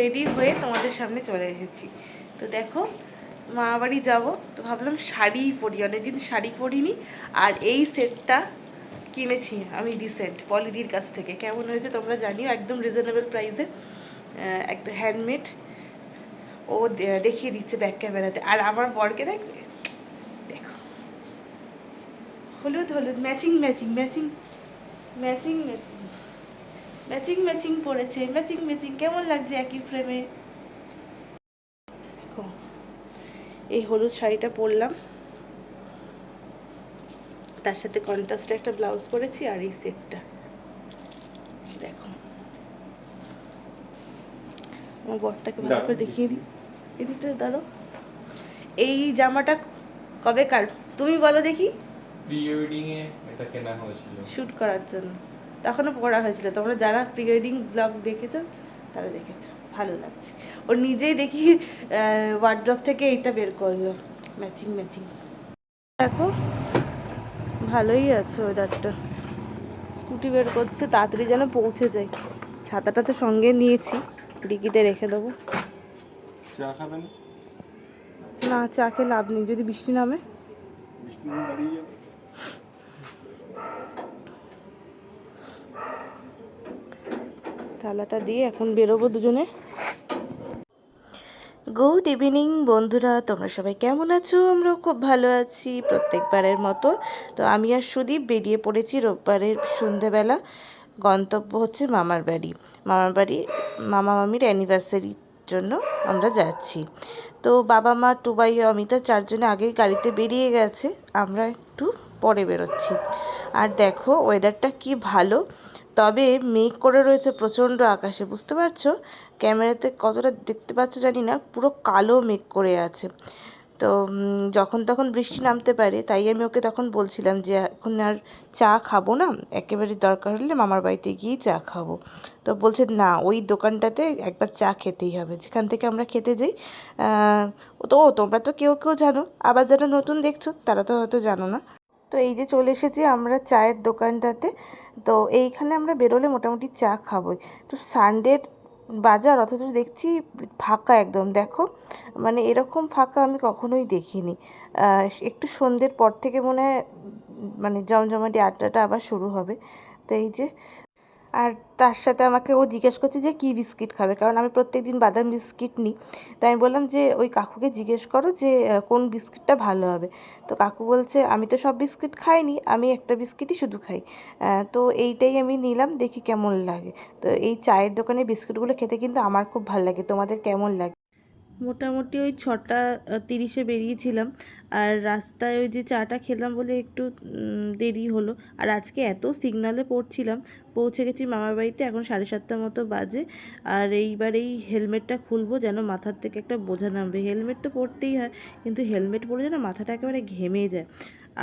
Ready হয়ে তোমাদের সামনে চলে এসেছি। তো দেখো, মা বাড়ি যাব, তো ভাবলাম শাড়ি পরি, অনেকদিন শাড়ি পরিনি, আর এই সেটটা কিনেছি আমি রিসেন্ট পলিদির কাছ থেকে। কেমন হয়েছে তোমরা জানিও, একদম রিজনেবল প্রাইসে একদম হ্যান্ডমেড ও দেখিয়ে দিচ্ছে ব্যাক ক্যামেরাতে আর আমার বরকে দেখ দেখো। হলুদ হলুদ matching matching matching matching matching matching matching পড়েছে ম্যাচিং ম্যাচিং কেমন লাগছে একই ফ্রেমে দেখো এই হলুদ শাড়িটা পরলাম। তার সাথে কন্ট্রাস্টে একটা ব্লাউজ পরেছি আর এই সেটটা দেখো। আমার বরটাকে ভালো করে দেখিয়ে দিই। এদিকটা দাঁড়ো এই জামাটা কবে কার? তুমি বলো দেখি। প্রি ওয়েডিং এ এটা কেনা হয়েছিল। শ্যুট করার জন্য। তখনও পড়া হয়েছিল। তোমরা যারা প্রি ওয়েডিং ব্লগ দেখেছ তারা দেখেছ। ভালো লাগছে। ও নিজেই দেখি ওয়ার্ড্রপ থেকে এইটা বের করল। ম্যাচিং ম্যাচিং দেখো ভালোই আছে ওয়েদারটা স্কুটি বের করছে তাড়াতাড়ি যেন পৌঁছে যায়। ছাতাটা তো সঙ্গে নিয়েছি ডিকিতে রেখে দেবো। চা খাবেন না? চা খেয়ে লাভ নেই। যদি বৃষ্টি নামে? বিষ্ণু বাড়িয়ে যাবে থালাটা দিয়ে এখন বেরোবো দুজনে। গুড ইভিনিং বন্ধুরা, তোমরা সবাই কেমন আছো? আমরাও খুব ভালো আছি প্রত্যেকবারের মতো। তো আমি আর সুদীপ বেরিয়ে পড়েছি রোববারের সন্ধেবেলা। গন্তব্য হচ্ছে মামার বাড়ি। মামার বাড়ি, মামা মামির অ্যানিভার্সারির জন্য আমরা যাচ্ছি। তো বাবা মা, টুবাই, অমিতা চারজনে আগেই গাড়িতে বেরিয়ে গেছে। আমরা একটু পরে বেরোচ্ছি। আর দেখো ওয়েদারটা কি ভালো। তবে মেঘ করে রয়েছে প্রচণ্ড আকাশে বুঝতে পারছ? ক্যামেরাতে কতটা দেখতে পাচ্ছ জানি না পুরো কালো মেঘ করে আছে। তো যখন তখন বৃষ্টি নামতে পারে তাই আমি ওকে তখন বলছিলাম যে এখন আর চা খাব না একেবারে দরকার হলে মামার বাড়িতে গিয়েই চা খাব। তো বলছে না ওই দোকানটাতে একবার চা খেতেই হবে যেখান থেকে আমরা খেতে যাই। তো ও, তোমরা তো কেউ কেউ জানো আবার যারা নতুন দেখছ তারা তো হয়তো জানো না। তো এই যে চলে এসেছি আমরা চায়ের দোকানটাতে। তো এইখানে আমরা বেরোলে মোটামুটি চা খাবোই। তো সানডের বাজার অথচ দেখছি ফাঁকা একদম। দেখো মানে এরকম ফাঁকা আমি কখনোই দেখিনি। একটু সন্ধ্যের পর থেকে মনে হয় মানে জমজমাটি আড্ডাটা আবার শুরু হবে। তো এই যে আর তার সাথে আমাকে ও জিজ্ঞেস করছে যে কী বিস্কিট খাবে? কারণ আমি প্রত্যেক দিন বাদাম বিস্কিট নিই। তো আমি বললাম যে ওই কাকুকে জিজ্ঞেস করো যে কোন বিস্কিটটা ভালো হবে। তো কাকু বলছে, আমি তো সব বিস্কিট খাইনি, আমি একটা বিস্কিটই শুধু খাই। তো এইটাই আমি নিলাম, দেখি কেমন লাগে। তো এই চায়ের দোকানে বিস্কিটগুলো খেতে কিন্তু আমার খুব ভালো লাগে। তোমাদের কেমন লাগে? মোটামুটি ওই ছটা তিরিশে বেরিয়েছিলাম। আর রাস্তায় ওই যে চাটা খেলাম বলে একটু দেরি হলো। আর আজকে এত সিগনালে পড়ছিলাম, পৌঁছে গেছি মামার বাড়িতে, এখন সাড়ে সাতটা মতো বাজে। আর এইবার এই হেলমেটটা খুলবো যেন মাথার থেকে একটা বোঝা নামবে। হেলমেট তো পরতেই হয়, কিন্তু হেলমেট পরে যেন মাথাটা একেবারে ঘেমে যায়।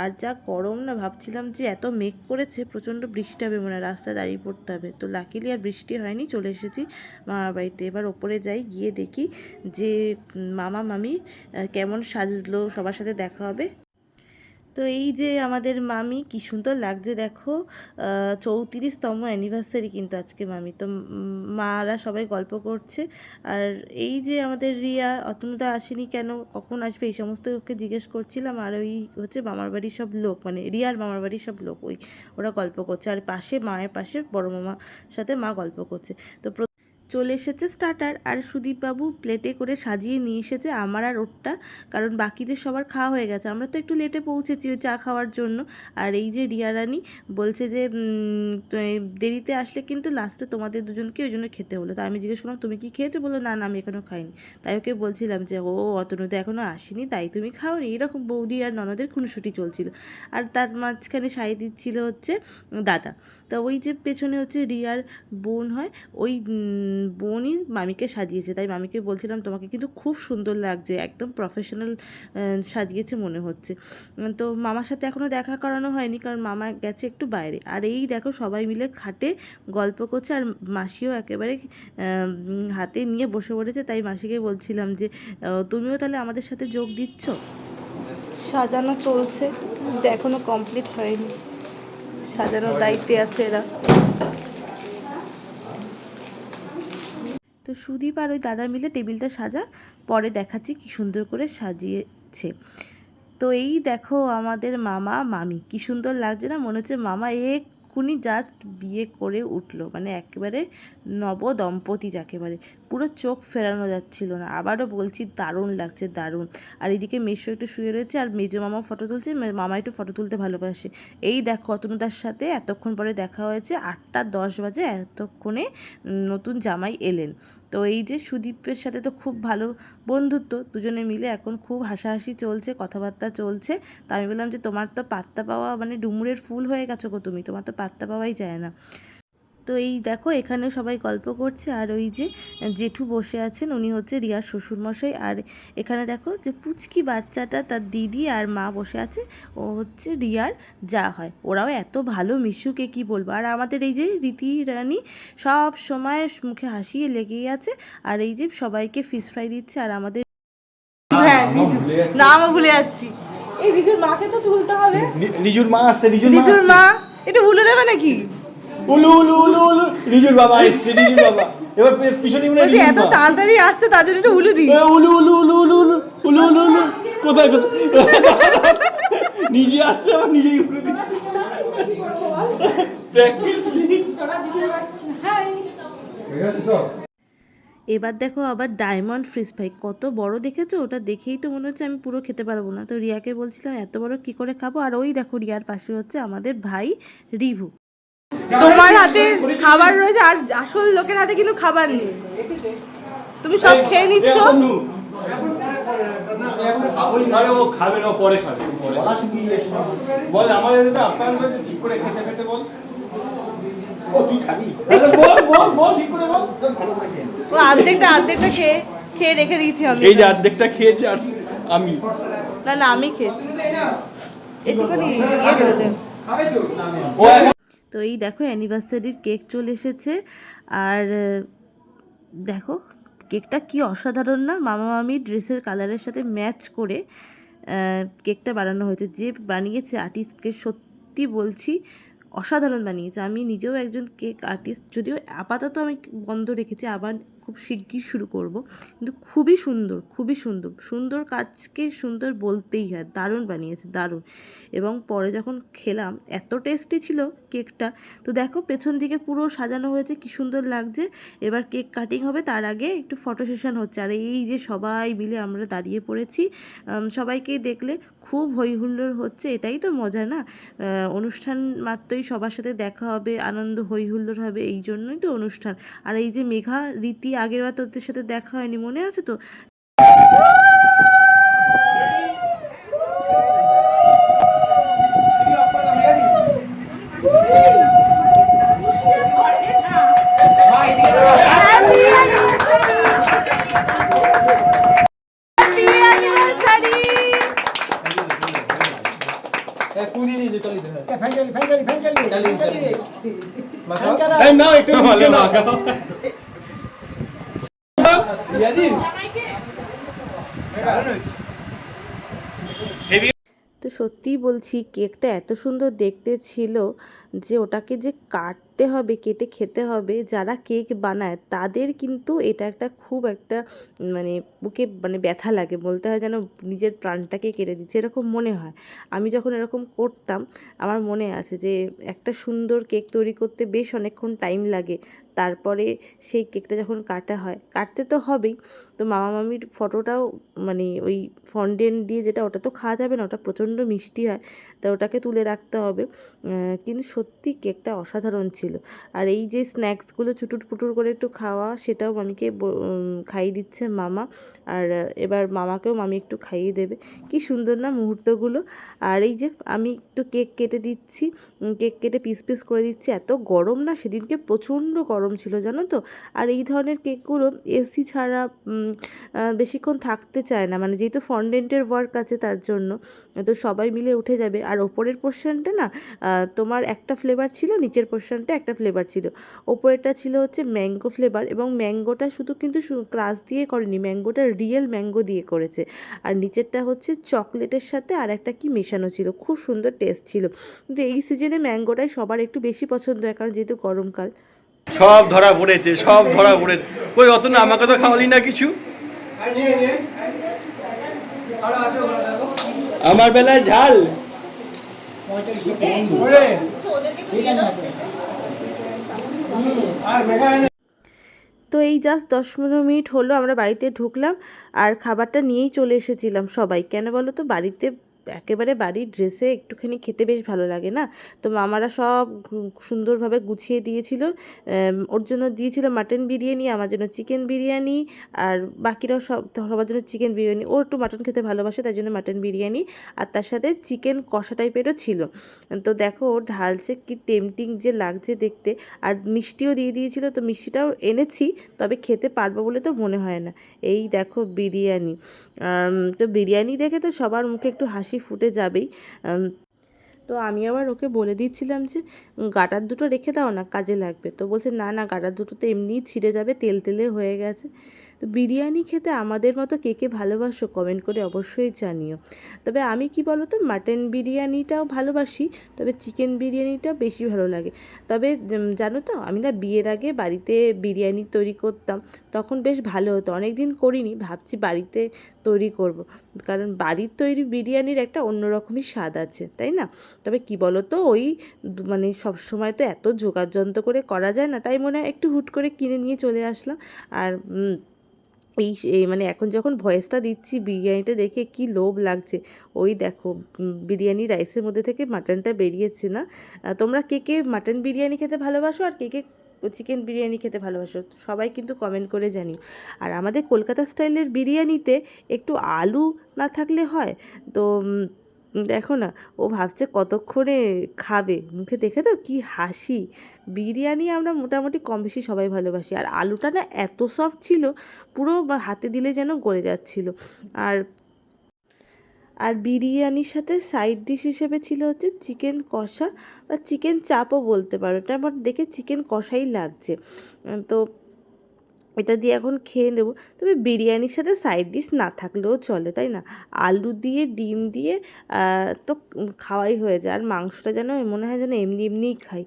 আর যা গরম না, ভাবছিলাম যে এত মেঘ করেছে, প্রচণ্ড বৃষ্টি হবে মনে রাস্তায় দাঁড়িয়ে পড়তে হবে। তো লাকিলি আর বৃষ্টি হয়নি, চলে এসেছি মামার বাড়িতে। এবার ওপরে যাই, গিয়ে দেখি যে মামা, মামি কেমন সাজলো, সবার সাথে দেখা হবে। তো এই যে আমাদের মামি, কি সুন্দর লাগছে দেখো। চৌত্রিশতম অ্যানিভার্সারি কিন্তু আজকে মামি। তো মারা সবাই গল্প করছে। আর এই যে আমাদের রিয়া, অতনুদা আসেনি কেন, কখন আসবে এই সমস্ত ওকে জিজ্ঞেস করছিলাম। আর ওই হচ্ছে মামার বাড়ির সব লোক মানে রিয়ার মামার বাড়ির সব লোক, ওই ওরা গল্প করছে। আর পাশে, মায়ের পাশে বড় মামার সাথে মা গল্প করছে। তো চলে এসেছে স্টার্টার আর সুদীপবাবু প্লেটে করে সাজিয়ে নিয়ে এসেছে আমার আর ওরটা, কারণ বাকিদের সবার খাওয়া হয়ে গেছে। আমরা তো একটু লেটে পৌঁছেছি ওই চা খাওয়ার জন্য। আর এই যে রিয়া রানী বলছে যে দেরিতে আসলে কিন্তু লাস্টে তোমাদের দুজনকে ওই জন্য খেতে হলো। তা আমি জিজ্ঞেস করলাম, তুমি কি খেয়েছো? বলো না না, আমি এখনও খাইনি। তাই ওকে বলছিলাম যে, ও অতনুদা এখনও আসেনি, তাই তুমি খাওনি। এরকম বৌদি আর ননদের খুনসুটি চলছিল। আর তার মাঝখানে সাই দিচ্ছিল হচ্ছে দাদা। তা ওই যে পেছনে হচ্ছে রিয়ার বোন হয়, ওই বোনই মামিকে সাজিয়েছে। তাই মামিকে বলছিলাম তোমাকে কিন্তু খুব সুন্দর লাগছে, একদম প্রফেশনাল সাজিয়েছে মনে হচ্ছে। তো মামার সাথে এখনও দেখা করানো হয়নি, কারণ মামা গেছে একটু বাইরে। আর এই দেখো সবাই মিলে খাটে গল্প করছে, আর মাসিও একেবারে হাতে নিয়ে বসে পড়েছে। তাই মাসিকে বলছিলাম যে তুমিও তাহলে আমাদের সাথে যোগ দিচ্ছ? সাজানো চলছে এখনও কমপ্লিট হয়নি। সাজানোর দায়িত্বে আছে এরা। তো সুদীপ আর ওই দাদা মিলে টেবিলটা সাজা, পরে দেখাচ্ছি কি সুন্দর করে সাজিয়েছে। তো এই দেখো আমাদের মামা, মামি, কি সুন্দর লাগছে না? মনে হচ্ছে মামা এক্ষুনি জাস্ট বিয়ে করে উঠল। মানে একেবারে নব দম্পতি যাকে বলে। পুরো চোখ ফেরানো যাচ্ছিল না। আবারও বলছি, দারুণ লাগছে, দারুণ। আর এদিকে মেশো একটু শুয়ে রয়েছে আর মেজো মামা ফটো তুলছে। মামা একটু ফটো তুলতে ভালোবাসে। এই দেখো, অতনুদার সাথে এতক্ষণ পরে দেখা হয়েছে। আটটা দশ বাজে, এতক্ষণে নতুন জামাই এলেন। তো এই যে সুদীপের সাথে তো খুব ভালো বন্ধুত্ব, দুজনে মিলে এখন খুব হাসাহাসি চলছে, কথাবার্তা চলছে। তো আমি বললাম যে তোমার তো পাত্তা পাওয়া মানে ডুমুরের ফুল হয়ে গেছো গো তুমি, তোমার তো পাত্তা পাওয়াই যায় না। তো এই দেখো এখানে সবাই গল্প করছে। আর ওই যে জেঠু বসে আছেন উনি হচ্ছে রিয়ার শ্বশুরমশাই। আর এখানে দেখো যে পুচকি বাচ্চাটা তার দিদি আর মা বসে আছে ও হচ্ছে রিয়ার যা হয়। ওরাও এত ভালো মিশুকে কি বলব? আর আমাদের এই যে রীতি রানী সব সময় মুখে হাসিয়ে লেগেই আছে। আর এই যে সবাইকে ফিশ ফ্রাই দিচ্ছে আর আমাদের হ্যাঁ নাম ভুলে যাচ্ছি। এই রিজুর মাকে তো তুলতে হবে। মা আসছে নিজুর রিজুর মা এটা ভুলে দেবে নাকি? উলু উলু উলু উলু। নিজুর বাবা এসছে নিজুর বাবা। এবার পিছনে মনে হয় এত তাড়াতাড়ি আসছে তার জন্য একটু উলু দিই। উলু উলু উলু উলু উলু উলু উলু উলু। কোথায় কোথায়? নিজে আসছে আবার নিজেই উলু দিচ্ছে। প্র্যাকটিস এবার দেখো আবার ডায়মন্ড ফ্রিজ ফ্রাই কত বড় দেখেছ? ওটা দেখেই তো মনে হচ্ছে আমি পুরো খেতে পারব না। তো রিয়াকে বলছিলাম এত বড় কি করে খাব? আর ওই দেখো রিয়ার পাশে হচ্ছে আমাদের ভাই রিভু। তোমার হাতে খাবার রয়েছে আর আসল লোকের হাতে কিন্তু খাবার নেই। তুমি সব খেয়ে নিচ্ছ? আরে ও খাবে না পরে খাবে। বল আমার এদিকে আপ্যায়ন করে ঠিক করে খেতে খেতে বল। ও তুই খাবি? বল বল বল ঠিক করে বল। ভালো করে খেয়ে ও অর্ধেকটা অর্ধেকটা খেয়ে খেয়ে রেখে দিয়েছি আমি। এই যে অর্ধেকটা খেয়েছে আর আমি। না না আমি খেয়েছি। ইয়ে ও তো এই দেখো অ্যানিভার্সারির কেক চলে এসেছে। আর দেখো, কেকটা কি অসাধারণ না? মামা মামি ড্রেসের কালারের সাথে ম্যাচ করে কেকটা বানানো হয়েছে। যে বানিয়েছে আর্টিস্টকে সত্যি বলছি অসাধারণ বানিয়েছে। আমি নিজেও একজন কেক আর্টিস্ট, যদিও আপাতত আমি বন্ধ রেখেছি, আবার খুব শিগগির শুরু করব। কিন্তু খুবই সুন্দর খুবই সুন্দর। সুন্দর কাজকে সুন্দর বলতেই হয়, দারুণ বানিয়েছে, দারুণ। এবং পরে যখন খেলাম, এত টেস্টি ছিল কেকটা। তো দেখো, পেছন দিকে পুরো সাজানো হয়েছে, কি সুন্দর লাগছে। এবার কেক কাটিং হবে, তার আগে একটু ফটো সেশন হচ্ছে। আর এই যে সবাই মিলে আমরা দাঁড়িয়ে পড়েছি সবাইকেই দেখলে খুব হই হুল্লোড় হচ্ছে, এটাই তো মজা না? অনুষ্ঠান মাত্রই সবার সাথে দেখা হবে, আনন্দ হই হুল্লোড় হবে, এই জন্যই তো অনুষ্ঠান। আর এই যে মেঘা, রীতি আগের বার তোদের সাথে দেখা হয়নি, মনে আছে তো? তো সত্যিই বলছি কেকটা এত সুন্দর দেখতে ছিল যে ওটাকে যে কাটতে হবে, কেটে খেতে হবে, যারা কেক বানায় তাদের কিন্তু এটা একটা খুব একটা মানে বুকে মানে ব্যথা লাগে, বলতে হয় যেন নিজের প্রাণটাকে কেটে দিচ্ছে এরকম মনে হয়। আমি যখন এরকম করতাম, আমার মনে আছে যে একটা সুন্দর কেক তৈরি করতে বেশ অনেকক্ষণ টাইম লাগে। তারপরে সেই কেকটা যখন কাটা হয়, কাটতে তো হবেই। তো মামা মামির ফটোটাও মানে ওই ফন্ডেন্ট দিয়ে যেটা, ওটা তো খাওয়া যাবে না, ওটা প্রচণ্ড মিষ্টি হয়, তা ওটাকে তুলে রাখতে হবে। কিন্তু সত্যি কেকটা অসাধারণ ছিল। আর এই যে স্ন্যাক্সগুলো চুটুর পুটুর করে একটু খাওয়া, সেটাও মামিকে খাইয়ে দিচ্ছে মামা। আর এবার মামাকেও মামি একটু খাইয়ে দেবে। কি সুন্দর না মুহূর্তগুলো। আর এই যে আমি একটু কেক কেটে দিচ্ছি কেক কেটে পিস পিস করে দিচ্ছি, এত গরম না, সেদিনকে প্রচণ্ড গরম ছিল, জানো তো? আর এই ধরনের কেকগুলো এসি ছাড়া বেশিক্ষণ থাকতে চায় না। মানে যেহেতু ফন্ডেন্টের ওয়ার্ক আছে তার জন্য, তো সবাই মিলে উঠে যাবে। আর ওপরের পোর্শনটা না তোমার একটা ফ্লেভার ছিল, নিচের পোর্শনটা একটা ফ্লেভার ছিল। ওপরেরটা ছিল হচ্ছে ম্যাঙ্গো ফ্লেভার এবং ম্যাঙ্গোটা শুধু কিন্তু ক্রাশ দিয়ে করেনি ম্যাঙ্গোটা রিয়েল ম্যাঙ্গো দিয়ে করেছে। আর নিচেরটা হচ্ছে চকলেটের সাথে আর একটা কি মেশানো ছিল, খুব সুন্দর টেস্ট ছিল। কিন্তু এই সিজনে ম্যাঙ্গোটাই সবার একটু বেশি পছন্দ হয়, কারণ যেহেতু গরমকাল। সব ধরা পড়েছে, সব ধরা পড়েছে। কই, অত না, আমাকে তো খাওয়ালি না কিছু? আমার বেলায় ঝাল। তো এই জাস্ট দশ পনেরো মিনিট হলো, আমরা বাড়িতে ঢুকলাম আর খাবারটা নিয়েই চলে এসেছিলাম সবাই। কেন বলো তো? বাড়িতে একেবারে বাড়ির ড্রেসে একটুখানি খেতে বেশ ভালো লাগে না? তো মামারা সব সুন্দরভাবে গুছিয়ে দিয়েছিল। ওর জন্য দিয়েছিল মাটন বিরিয়ানি, আমার জন্য চিকেন বিরিয়ানি, আর বাকিরাও সব, সবার জন্য চিকেন বিরিয়ানি। ও একটু মাটন খেতে ভালোবাসে, তাই জন্য মাটন বিরিয়ানি। আর তার সাথে চিকেন কষা টাইপেরও ছিল। তো দেখো, ও ঢালছে কি টেমটিং যে লাগছে দেখতে। আর মিষ্টিও দিয়ে দিয়েছিল, তো মিষ্টিটাও এনেছি, তবে খেতে পারব বলে তো মনে হয় না। এই দেখো বিরিয়ানি। তো বিরিয়ানি দেখে তো সবার মুখে একটু হাসি ফুটে যাবেই। তো আমি আবার ওকে বলে দিচ্ছিলাম যে, গাটার দুটো রেখে দাও না, কাজে লাগবে। তো বলছে, না না, গাটার দুটো তো এমনিই ছিঁড়ে যাবে, তেল তেলে হয়ে গেছে। তো বিরিয়ানি খেতে আমাদের মতো কে কে ভালোবাসো কমেন্ট করে অবশ্যই জানিও। তবে আমি কি বলো তো মাটন বিরিয়ানিটাও ভালোবাসি, তবে চিকেন বিরিয়ানিটা বেশি ভালো লাগে। তবে জানো তো, আমি না বিয়ের আগে বাড়িতে বিরিয়ানি তৈরি করতাম, তখন বেশ ভালো হতো। অনেক দিন করিনি, ভাবছি বাড়িতে তৈরি করব। কারণ বাড়ির তৈরি বিরিয়ানির একটা অন্যরকমই স্বাদ আছে, তাই না? তবে কি বলো তো ওই মানে সব সময় তো এত জোগাড় যন্ত্র করে করা যায় না, তাই মনে হয় একটু হুট করে কিনে নিয়ে চলে আসলাম। আর এই মানে এখন যখন ভয়েসটা দিচ্ছি বিরিয়ানিটা দেখে কি লোভ লাগছে। ওই দেখো বিরিয়ানি রাইসের মধ্যে থেকে মাটনটা বেরিয়েছে না। তোমরা কে কে মাটন বিরিয়ানি খেতে ভালোবাসো আর কে কে চিকেন বিরিয়ানি খেতে ভালোবাসো, সবাই কিন্তু কমেন্ট করে জানি আর আমাদের কলকাতা স্টাইলের বিরিয়ানিতে একটু আলু না থাকলে হয়, তো দেখো না, ও ভাবছে কতক্ষণে খাবে। মুখে দেখে তো কি হাসি। বিরিয়ানি আমরা মোটামুটি কম বেশি সবাই ভালোবাসি। আর আলুটা না এত সফট ছিল, পুরো হাতে দিলে যেন গলে যাচ্ছিল। আর আর বিরিয়ানির সাথে সাইড ডিশ হিসেবে ছিল হচ্ছে চিকেন কষা বা চিকেন চাপও বলতে পারো। এটা আমার দেখে চিকেন কষাই লাগছে। তো এটা দিয়ে এখন খেয়ে নেব। তবে বিরিয়ানির সাথে সাইড ডিশ না থাকলেও চলে, তাই না? আলু দিয়ে, ডিম দিয়ে তো খাওয়াই হয়ে যায়। আর মাংসটা যেন মনে হয় যেন এমনি এমনিই খাই।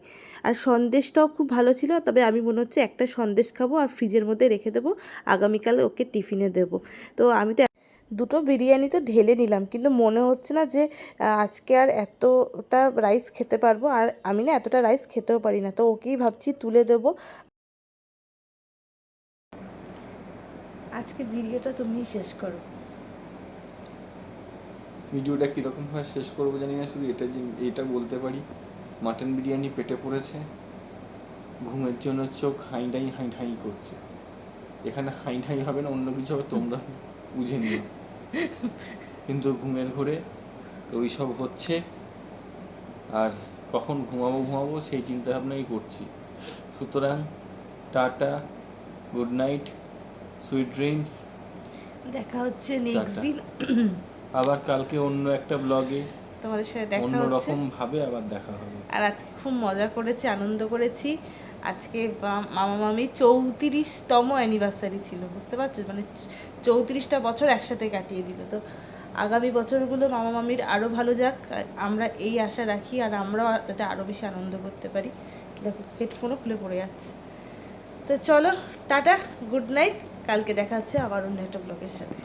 আর সন্দেশটাও খুব ভালো ছিল, তবে আমি মনে হচ্ছে একটা সন্দেশ খাব আর ফ্রিজের মধ্যে রেখে দেবো। আগামীকালে ওকে টিফিনে দেবো। তো আমি তো দুটো বিরিয়ানি তো ঢেলে নিলাম, কিন্তু মনে হচ্ছে না যে আজকে আর এতটা রাইস খেতে পারব। আর আমি না এতটা রাইস খেতেও পারি না, তো ওকেই ভাবছি তুলে দেবো। আজকে ভিডিওটা তুমি শেষ করো। ভিডিওটা কীরকম ভাবে শেষ করব জানি না, শুধু এটা এটা বলতে পারি। মাটন বিরিয়ানি পেটে পড়েছে, ঘুমের জন্য চোখ হাই ঢাই হাই ঢাই করছে। এখানে হাই ঢাই হবে না, অন্য কিছু হবে, তোমরা বুঝে নিও। কিন্তু ঘুমের ঘরে ওই সব হচ্ছে, আর কখন ঘুমাবো ঘুমাবো সেই চিন্তা ভাবনাই করছি। সুতরাং tata, good night. Sweet dreams দেখা হচ্ছে নেক্সট দিন। আবার কালকে অন্য একটা ব্লগে তোমাদের সাথে দেখা হচ্ছে। রকম ভাবে আবার দেখা হবে। আর আজকে খুব মজা করেছি আনন্দ করেছি। আজকে মামা মামি চৌত্রিশতম অ্যানিভার্সারি ছিল বুঝতে পারছ? মানে চৌত্রিশটা বছর একসাথে কাটিয়ে দিল। তো আগামী বছরগুলো মামা মামির আরও ভালো যাক। আমরা এই আশা রাখি আর আমরাও যাতে আরও বেশি আনন্দ করতে পারি। দেখো হেডফোনও খুলে পড়ে যাচ্ছে। তো চলো টাটা গুড নাইট কালকে দেখা হচ্ছে আবার অন্য একটা ব্লগের সাথে।